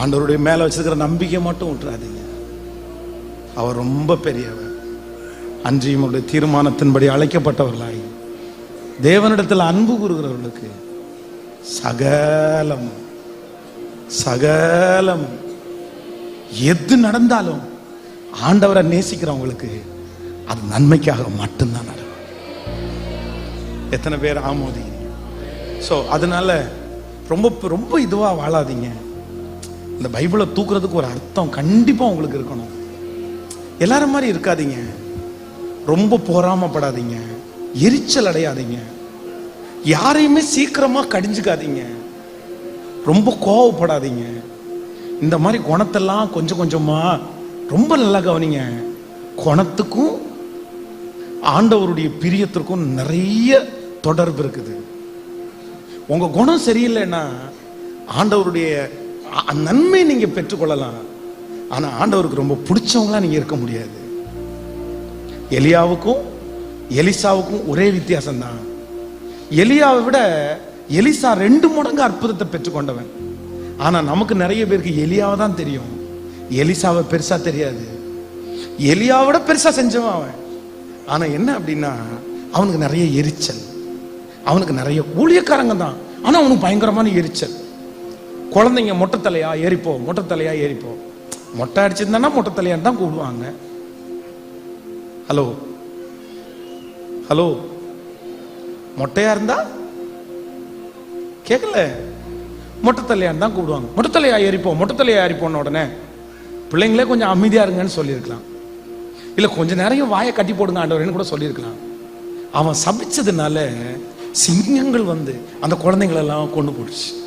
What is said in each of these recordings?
ஆண்டவருடைய மேல வச்சிருக்கிற நம்பிக்கை மட்டும் விட்டுறாதீங்க அவர் ரொம்ப பெரியவர். அன்றியும் அவருடைய தீர்மானத்தின்படி அழைக்கப்பட்டவர்களாய். தேவனிடத்தில் அன்பு கூறுகிறவர்களுக்கு சகலம் சகலம். எது நடந்தாலும் ஆண்டவரை நேசிக்கிறவங்களுக்கு அது நன்மைக்காக மட்டும்தான் நடக்கும். எத்தனை பேர் ஆமோதி? ஸோ அதனால ரொம்ப ரொம்ப இதுவாக வாழாதீங்க. இந்த பைபிளை தூக்குறதுக்கு ஒரு அர்த்தம் கண்டிப்பாக உங்களுக்கு இருக்கணும். எல்லாரும் மாதிரி இருக்காதீங்க. ரொம்ப போராமப்படாதீங்க. எரிச்சல் அடையாதீங்க. யாரையுமே சீக்கிரமா கடிஞ்சுக்காதீங்க. ரொம்ப கோவப்படாதீங்க. இந்த மாதிரி குணத்தெல்லாம் கொஞ்சம் கொஞ்சமாக ரொம்ப நல்லா கவனிங்க. குணத்துக்கும் ஆண்டவருடைய பிரியத்திற்கும் நிறைய தொடர்பு இருக்குது. உங்க குணம் சரியில்லைன்னா ஆண்டவருடைய நன்மை நீங்க பெற்றுக்கொள்ளலாம். ஆனா ஆண்டவருக்கு ரொம்ப பிடிச்சவங்களா நீங்க இருக்க முடியாது. எலியாவுக்கும் எலிசாவுக்கும் ஒரே வித்தியாசம் தான் எலியாவை விட எலிசா ரெண்டு மடங்கு அற்புதத்தை பெற்றுக்கொண்டவன். ஆனா நமக்கு நிறைய பேருக்கு எலியாவை தான் தெரியும். எலிசாவை பெருசா தெரியாது. எலியாவை விட பெருசா செஞ்சவன் அவன். ஆனா என்ன அப்படின்னா அவனுக்கு நிறைய எரிச்சல். அவனுக்கு நிறைய ஊழியக்காரங்க தான். ஆனா அவனுக்கு பயங்கரமான எரிச்சல். குழந்தைங்க மொட்டை தலையா ஏறிப்போ மொட்டை ஏறிப்போ. மொட்டை அடிச்சிருந்தானா மொட்டைத்தலையான்னு தான் கூப்பிடுவாங்க. ஹலோ? ஹலோ? மொட்டையா இருந்தா? கேட்கல மொட்டைத்தலையான்னு தான் கூப்பிடுவாங்க. மொட்டைத்தலையா ஏறிப்போம் மொட்டைத்தலையா ஏறிப்போன உடனே பிள்ளைங்களே கொஞ்சம் அமைதியா இருங்கன்னு சொல்லியிருக்கலாம். இல்ல கொஞ்ச நேரம் வாயை கட்டி போடுங்க ஆண்டவரேன்னு கூட சொல்லியிருக்கலாம். அவன் சபிச்சதுனால சிங்கங்கள் வந்து அந்த குழந்தைங்களெல்லாம் கொண்டு போடுச்சு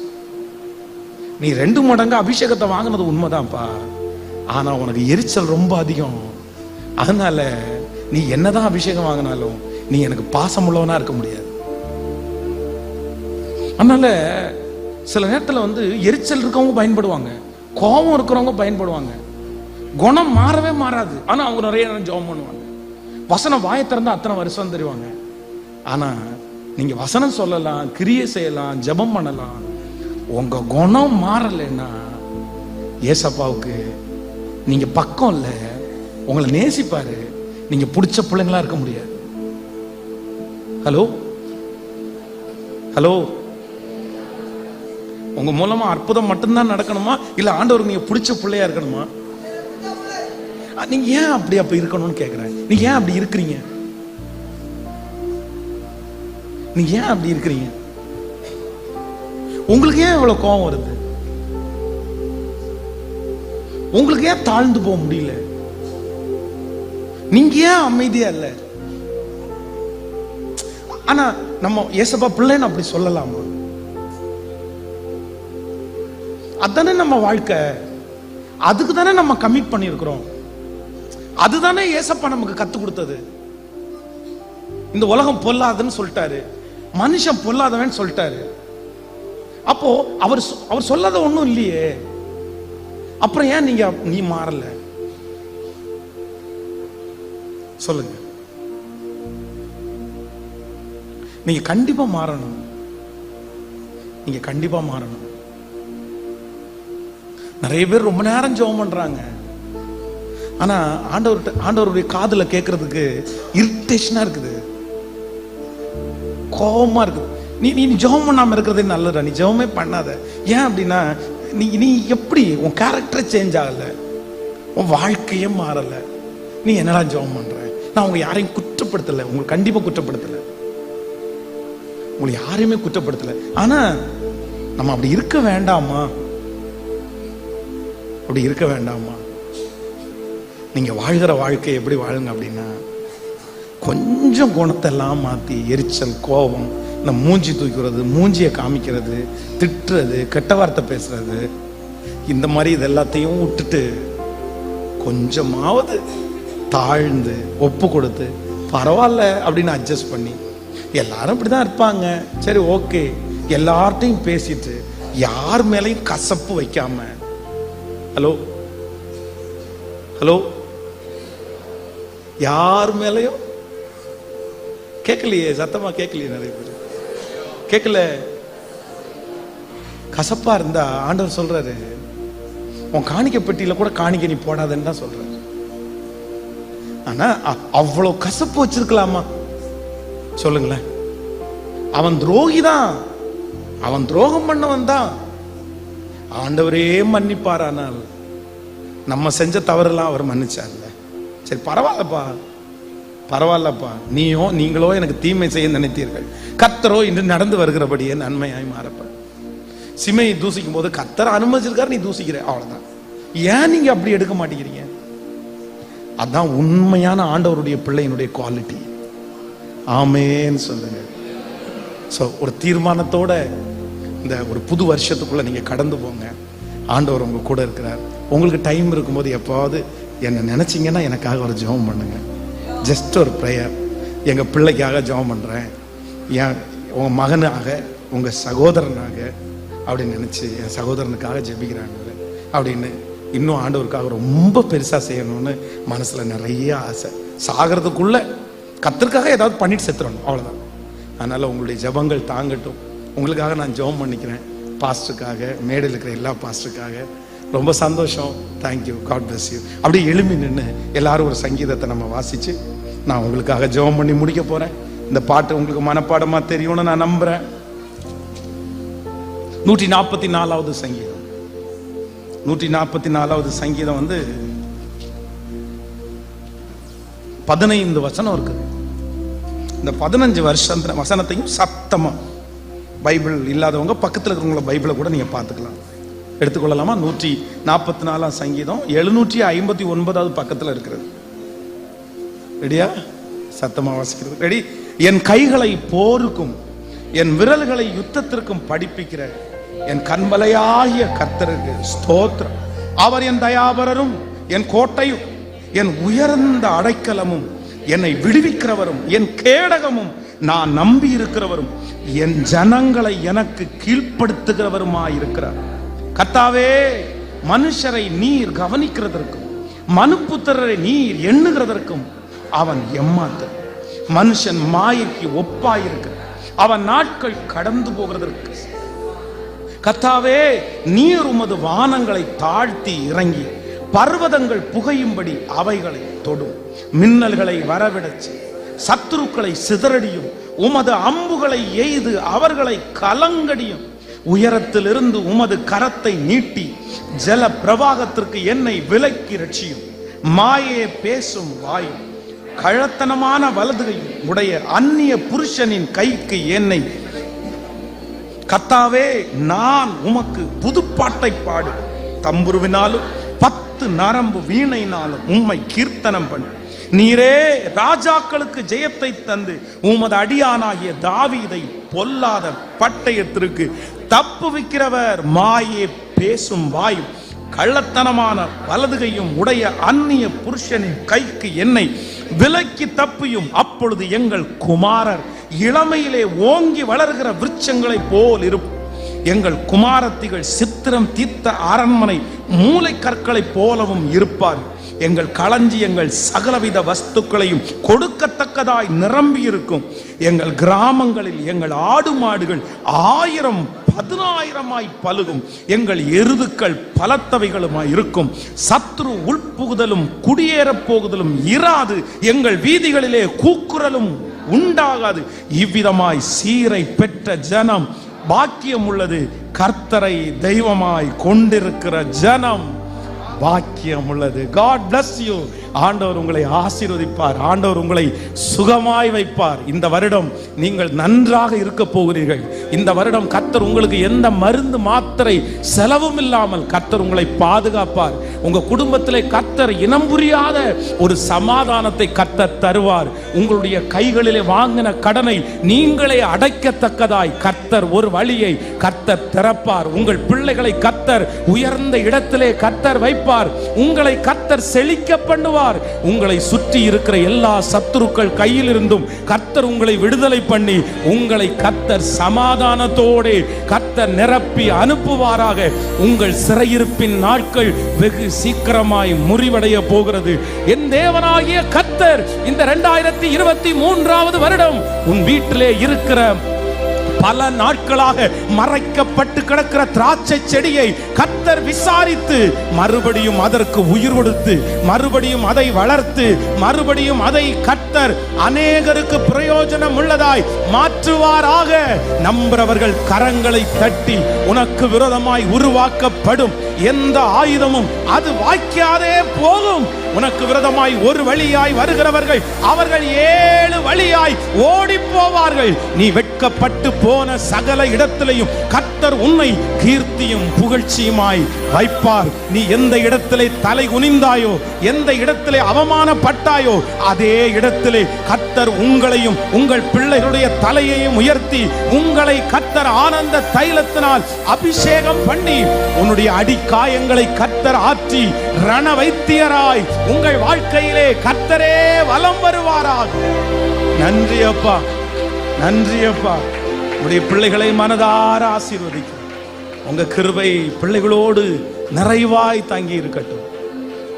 நீ ரெண்டு மடங்கு அபிஷேகத்தை வாங்கினது உண்மைதான்ப்பா. ஆனா உனக்கு எரிச்சல் ரொம்ப அதிகம். அதனால நீ என்னதான் அபிஷேகம் வாங்கினாலும் நீ எனக்கு பாசம் உள்ளவனா இருக்க முடியாது. அதனால சில நேரத்தில் வந்து எரிச்சல் இருக்கவங்க பயன்படுவாங்க. கோபம் இருக்கிறவங்க பயன்படுவாங்க. குணம் மாறவே மாறாது. ஆனா அவங்க நிறைய நேரம் ஜெபம் பண்ணுவாங்க. வசனம் வாய திறந்தா அத்தனை வருஷம் தெரிவாங்க. ஆனா நீங்க வசனம் சொல்லலாம் கிரியை செய்யலாம் ஜெபம் பண்ணலாம். உங்க குணம் மாறலைன்னா ஏசப்பாவுக்கு நீங்க பக்கம் இல்லை. உங்களை நேசிப்பாரு. நீங்க பிடிச்ச பிள்ளைங்களா இருக்க முடியாது. ஹலோ ஹலோ உங்க மூலமா அற்புதம் மட்டும்தான் நடக்கணுமா? இல்ல ஆண்டவருக்கு நீங்க பிடிச்ச பிள்ளையா இருக்கணுமா? நீங்க ஏன் அப்படி அப்ப இருக்கணும்னு கேக்குறேன். நீங்க ஏன் அப்படி இருக்கிறீங்க? நீங்க ஏன் அப்படி இருக்கிறீங்க? உங்களுக்கு ஏன் இவ்வளவு கோபம் வருது? உங்களுக்கு ஏன் தாழ்ந்து போக முடியல? நீங்க ஏன் அமைதியா இல்ல? ஆனா நம்ம ஏசப்பா பிள்ளைன்னு அப்படி சொல்லலாமா? அதானே நம்ம வாழ்க்கை. அதுக்கு தானே நம்ம கமிட் பண்ணியிருக்கிறோம். அதுதானே ஏசப்பா நமக்கு கத்து கொடுத்தது. இந்த உலகம் பொல்லாதுன்னு சொல்லிட்டாரு. மனுஷன் பொல்லாதவன் சொல்லிட்டாரு. அப்போ அவர் அவர் சொல்லாத ஒன்றும் இல்லையே. அப்புறம் ஏன் நீங்க நீ மாறல? சொல்லுங்க. நீங்க கண்டிப்பா மாறணும். நீங்க கண்டிப்பா மாறணும். நிறைய பேர் ரொம்ப நேரம் ஜெபம் பண்றாங்க. ஆனா ஆண்டவர் ஆண்டவருடைய காதுல கேட்கறதுக்கு இரிட்டேஷனா இருக்குது. கோபமா இருக்குது. நீ நீ ஜெபம் பண்ணாமல் இருக்கிறதே நல்லதா நீ ஜெபமே பண்ணாத. ஏன் அப்படின்னா நீ நீ எப்படி உன் கேரக்டர் சேஞ்ச் ஆகலை? உன் வாழ்க்கையே மாறலை. நீ என்னடா ஜெபம் பண்ற? நான் உங்க யாரையும் குற்றப்படுத்தலை. உங்களுக்கு கண்டிப்பா குற்றப்படுத்தலை. உங்களை யாரையுமே குற்றப்படுத்தலை. ஆனா நம்ம அப்படி இருக்க வேண்டாமா? அப்படி இருக்க வேண்டாமா? நீங்க வாழ்கிற வாழ்க்கையை எப்படி வாழுங்க அப்படின்னா கொஞ்சம் குணத்தை எல்லாம் மாத்தி எரிச்சல் கோபம் இந்த மூஞ்சி தூக்கிறது மூஞ்சியை காமிக்கிறது திட்டுறது கெட்ட வார்த்தை பேசுறது இந்த மாதிரி இது எல்லாத்தையும் விட்டுட்டு கொஞ்சமாவது தாழ்ந்து ஒப்பு கொடுத்து பரவாயில்ல அப்படின்னு அட்ஜஸ்ட் பண்ணி எல்லாரும் இப்படிதான் இருப்பாங்க. சரி ஓகே எல்லார்ட்டையும் பேசிட்டு யார் மேலையும் கசப்பு வைக்காம ஹலோ ஹலோ யார் மேலையும் கேட்கலையே சத்தமா கேட்கலையே நிறைய பேர். கேட்கல கசப்பா இருந்தா ஆண்டவர் சொல்றாரு உன் காணிக்க பெட்டியில கூட காணிக்கை நீ போடாதன்னு தான் சொல்றாரு. ஆனா அவ்வளவு கசப்பு வச்சிருக்கலாமா? சொல்லுங்களேன். அவன் துரோகி தான். அவன் துரோகம் பண்ணவன் தான். ஆண்டவரே மன்னிப்பாரானால் நம்ம செஞ்ச தவறெல்லாம் அவர் மன்னிச்சார்ல. சரி பரவாயில்லப்பா. பரவாயில்லப்பா. நீயோ நீங்களோ எனக்கு தீமை செய்ய நினைத்தீர்கள். கத்தரோ இன்று நடந்து வருகிறபடியே நன்மையாய் மாறப்ப சிமையை தூசிக்கும் போது கத்தரை அனுமதிச்சிருக்காரு நீ தூசிக்கிற. அவ்வளவுதான். ஏன் நீங்க அப்படி எடுக்க மாட்டேங்கிறீங்க? அதான் உண்மையான ஆண்டவருடைய பிள்ளையினுடைய குவாலிட்டி ஆமேன்னு சொல்லுங்க. ஸோ ஒரு தீர்மானத்தோட இந்த ஒரு புது வருஷத்துக்குள்ள நீங்க கடந்து போங்க. ஆண்டவர் உங்க கூட இருக்கிறார். உங்களுக்கு டைம் இருக்கும்போது எப்பாவது என்னை நினைச்சீங்கன்னா எனக்காக ஒரு ஜெபம் பண்ணுங்க. ஜஸ்ட் ஒரு ப்ரேயர் எங்கள் பிள்ளைக்காக ஜெபம் பண்ணுறேன் என் உங்கள் மகனாக உங்கள் சகோதரனாக அப்படின்னு நினச்சி என் சகோதரனுக்காக ஜெபிக்கிறாங்க அப்படின்னு இன்னும் ஆண்டவருக்காக ரொம்ப பெருசாக செய்யணும்னு மனசில் நிறைய ஆசை. சாகிறதுக்குள்ள கத்திற்காக ஏதாவது பண்ணிட்டு செத்துறணும். அவ்வளோதான் அதனால் உங்களுடைய ஜெபங்கள் தாங்கட்டும். உங்களுக்காக நான் ஜெபம் பண்ணிக்கிறேன். பாஸ்டருக்காக மேடையில் இருக்கிற எல்லா பாஸ்டருக்காக. ரொம்ப சந்தோஷம். தேங்க்யூ காட் பிளஸ் யூ அப்படியே எழுமி நின்று எல்லாரும் ஒரு சங்கீதத்தை நம்ம வாசித்து நான் உங்களுக்காக ஜெபம் பண்ணி முடிக்க போறேன். இந்த பாட்டு உங்களுக்கு மனப்பாடமா தெரியும்னு நான் நம்புறேன். நூற்றி நாற்பத்தி நாலாவது சங்கீதம். நூற்றி நாற்பத்தி நாலாவது சங்கீதம் வந்து பதினைந்து வசனம் இருக்குது. இந்த பதினஞ்சு வருஷம் வசனத்தையும் சத்தமா பைபிள் இல்லாதவங்க பக்கத்தில் இருக்கிறவங்கள பைபிளை கூட நீங்க பார்த்துக்கலாம். எடுத்துக்கொள்ளலாமா? நூற்றி நாற்பத்தி நாலாம் சங்கீதம் எழுநூற்றி ஐம்பத்தி ஒன்பதாவது பக்கத்தில் இருக்கிறது. ரெடியா? சத்தமா வாசிக்கிறது. ரெடி. என் கைகளை போருக்கும் என் விரல்களை யுத்தத்திற்கும் படிப்பிக்கிற என் கண்மலையாகிய கர்த்தருக்கு ஸ்தோத்திரம். அவர் என் தயாபரரும் என் கோட்டையும் என் உயர்ந்த அடைக்கலமும் என்னை விடுவிக்கிறவரும் என் கேடகமும் நான் நம்பி இருக்கிறவரும் என் ஜனங்களை எனக்கு கீழ்ப்படுத்துகிறவருமாயிருக்கிறார். கத்தாவே மனுஷரை நீர் கவனிக்கிறதற்கும் மனுப்புத்திரரை நீர் எண்ணுகிறதற்கும் அவன் எம்மாத்தர் மனுஷன் மாயைக்கு ஒப்பாயிருக்கு. அவன் நாட்கள் கடந்து போகிறதற்கு. கத்தாவே நீர் உமது வானங்களை தாழ்த்தி இறங்கி பர்வதங்கள் புகையும்படி அவைகளை தொடும். மின்னல்களை வரவிடச்சு சத்துருக்களை சிதறடியும். உமது அம்புகளை எய்து அவர்களை கலங்கடியும். உயரத்திலிருந்து உமது கரத்தை நீட்டி ஜல பிரவாகத்திற்கு என்னை விலக்கி ரட்சியும். மாயே பேசும் வாயும். கழத்தனமான வலதுகை உடைய அந்நிய புருஷனின் கைக்கு என்னை. கத்தாவே நான் உமக்கு புதுப்பாட்டை பாடு. தம்புருவினாலும் பத்து நரம்பு வீணையினாலும் உம்மை கீர்த்தனம் பண்ணு. நீரே ராஜாக்களுக்கு ஜெயத்தை தந்து உமது அடியானாகிய தாவீதை பொல்லாத பட்டயத்திற்கு தப்புவிக்கிறவர் மாயே பேசும் வாயும் கள்ளத்தனமான வலதுகையும் உடைய அந்நிய புருஷனின் கைக்கு என்னை விலக்கி தப்பியும் அப்பொழுது எங்கள் குமாரர் இளமையிலே ஓங்கி வளர்கிற விருட்சங்களை போல் இருப்போம் எங்கள் குமாரத்திகள் சித்திரம் தீர்த்த அரண்மனை மூளை கற்களைப் போலவும் இருப்பார். எங்கள் களஞ்சியங்கள் சகலவித வஸ்துக்களையும் கொடுக்கத்தக்கதாய் நிரம்பி இருக்கும் எங்கள் கிராமங்களில் எங்கள் ஆடு மாடுகள் ஆயிரம் பதினாயிரமாய் பழுகும். எங்கள் எருதுக்கள் பலத்தவைகளுமாய் இருக்கும். சத்ரு உள்புகுதலும் குடியேறப் போகுதலும் இராது. எங்கள் வீதிகளிலே கூக்குரலும் உண்டாகாது. இவ்விதமாய் சீரை பெற்ற ஜனம் பாக்கியம் உள்ளது கர்த்தரை தெய்வமாய் கொண்டிருக்கிற ஜனம் பாக்கியம் உள்ளது காட் பிளஸ் யூ ஆண்டவர் உங்களை ஆசீர்வதிப்பார். ஆண்டவர் உங்களை சுகமாய் வைப்பார். இந்த வருடம் நீங்கள் நன்றாக இருக்க போகிறீர்கள். இந்த வருடம் கத்தர் உங்களுக்கு எந்த மருந்து மாத்திரை செலவும் இல்லாமல் கத்தர் உங்களை பாதுகாப்பார். உங்க குடும்பத்திலே கத்தர் இனம் புரியாத ஒரு சமாதானத்தை கத்தர் தருவார். உங்களுடைய கைகளிலே வாங்கின கடனை நீங்களே அடைக்கத்தக்கதாய் கத்தர் ஒரு வழியை கத்தர் திறப்பார். உங்கள் பிள்ளைகளை கத்தர் உயர்ந்த இடத்திலே கத்தர் வைப்பார். உங்களை கத்தர் செழிக்க பண்ணுவார். உங்களை சுற்றி இருக்கிற எல்லா சத்துருக்கள் கையில் இருந்தும் கர்த்தர் உங்களை விடுதலை பண்ணி உங்களை கர்த்தர் சமாதானத்தோடு கர்த்தர் நிரப்பி அனுப்புவாராக. உங்கள் சிறையிருப்பின் நாட்கள் வெகு சீக்கிரமாய் முறிவடைய போகிறது. என் தேவனாகிய கர்த்தர் இந்த இரண்டாயிரத்தி இருபத்தி மூன்றாவது வருடம் உன் வீட்டிலே இருக்கிற பல நாட்களாக மறைக்கப்பட்டு கிடக்கிற திராட்சை செடியை கத்தர் விசாரித்து மறுபடியும் அதற்கு உயிர் கொடுத்து மறுபடியும் அதை வளர்த்து மறுபடியும் அதை கத்தர் அநேகருக்கு பிரயோஜனம் உள்ளதாய் மாற்றுவாராக. நம்புறவர்கள் கரங்களை தட்டி உனக்கு விரோதமாய் உருவாக்கப்படும். எந்த ஆயுதமும் அது வாய்க்காதே போகும் உனக்கு விரதமாய் ஒரு வழியாய் வருகிறவர்கள் அவர்கள் ஏழு வழியாய் ஓடி போவார்கள் நீ வெட்கப்பட்டு போன சகல இடத்திலையும் கர்த்தர் உன்னை கீர்த்தியும் புகழ்ச்சியுமாய் வைப்பார். நீ எந்த இடத்திலே தலை குனிந்தாயோ எந்த இடத்திலே அவமானப்பட்டாயோ அதே இடத்திலே கர்த்தர் உங்களையும் உங்கள் பிள்ளைகளுடைய தலையையும் உயர்த்தி உங்களை கர்த்தர் ஆனந்த தைலத்தினால் அபிஷேகம் பண்ணி உன்னுடைய அடி காயங்களை கர்த்தர் ஆற்றி ரண வைத்தியராய் உங்கள் வாழ்க்கையிலே கர்த்தரே வலம் வருவாராக. நன்றி அப்பா நன்றி அப்பா. உடைய பிள்ளைகளை மனதார ஆசீர்வதிக்கும் உங்க கிருபை பிள்ளைகளோடு நிறைவாய் தங்கி இருக்கட்டும்.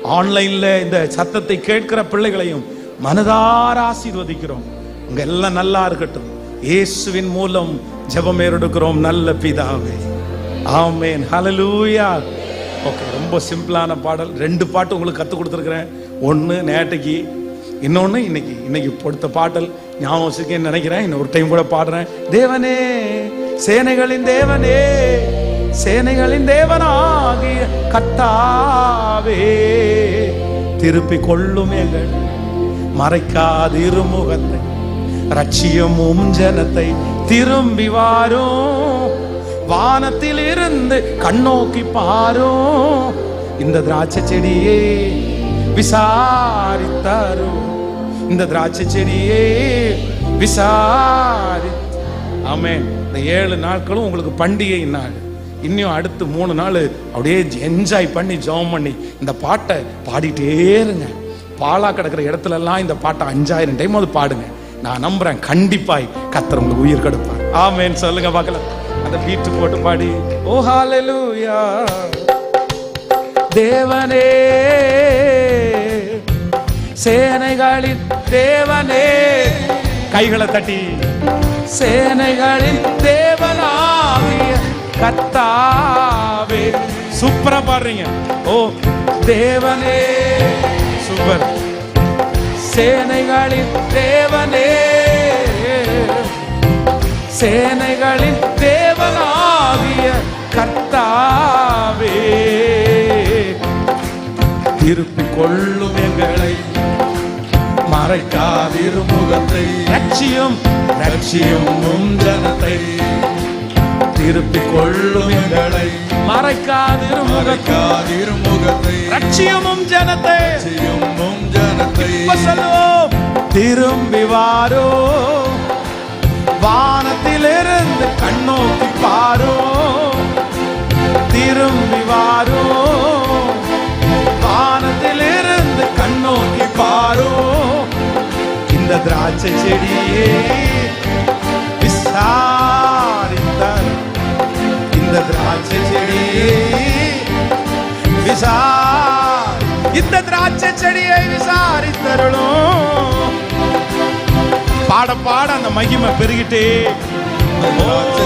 ஆன்லைன்ல இந்த சத்தத்தை கேட்கிற பிள்ளைகளையும் மனதார ஆசீர்வதிக்கிறோம். உங்க எல்லாம் நல்லா இருக்கட்டும். இயேசுவின் மூலம் ஜெபம் ஏறெடுக்கிறோம். நல்ல பிதாவே. ஆமேன். ஹலலூயா ஓகே ரொம்ப சிம்பிளான பாடல். ரெண்டு பாட்டு உங்களுக்கு கற்றுக் கொடுத்துருக்குறேன். ஒன்று நேட்டைக்கு இன்னொன்று இன்னைக்கு. இன்னைக்கு கொடுத்த பாடல். ஞாபகம் வச்சுக்கேன்னு நினைக்கிறேன். இன்னொரு டைம் கூட பாடுறேன். தேவனே சேனைகளின் தேவனே சேனைகளின் தேவனாகிய கத்தாவே திருப்பி கொள்ளும் எங்கள் மறைக்காது இருமுகத்தை ரட்சியமும் ஜனத்தை திரும்பி வாரும். வானத்தில் இருந்து கண்ணோக்கி பாரோ. இந்த திராட்சை செடியே விசாரித்தாரோ. இந்த திராட்சை செடியே விசாரி. ஆமென். இந்த ஏழு நாட்களும் உங்களுக்கு பண்டிகை நாள். இன்னும் அடுத்து மூணு நாள் அப்படியே என்ஜாய் பண்ணி ஜெபம் பண்ணி இந்த பாட்டை பாடிட்டே இருங்க. பாலா கிடக்கிற இடத்துல எல்லாம் இந்த பாட்டை அஞ்சாயிரம் டைம் அது பாடுங்க. நான் நம்புறேன் கண்டிப்பாய் கத்திரவங்களுக்கு உயிர் கெடுப்பார். ஆமேன்னு சொல்லுங்க பார்க்கலாம். அந்த பீட்டு போட்டு பாடி. ஓ ஹalleluya தேவனே சேனைகளின் தேவனே. கைகளை தட்டி. சேனைகளின் தேவனாகிய கத்தாவே சூப்பரா பாடுறீங்க. ஓ தேவனே. சூப்பர். சேனைகளின் தேவனே. சேனைகளின் தேவனாகிய திருப்பிக் கொள்ளும் எங்களை மறைக்காதிரு முகத்தை. லட்சியம். லட்சியம் உம் ஜனத்தை. திருப்பிக் கொள்ளும் எங்களை மறைக்காதிரு முகத்தை. மறைக்காதிருமுகத்தை லட்சியமும் ஜனத்தை. செய்யும் ஜனத்தை. திரும்பி வாரோ. வானத்திலிருந்து கண்ணோக்கி பாரோ. திரும்பி வாரோ. திராட்சை செடியே விசாரித்தார். இந்த திராட்சை செடியே விசா இந்த திராட்சை செடியை விசாரித்தருளும். பாட பாட அந்த மகிமை பெருகிட்டே. திராட்சை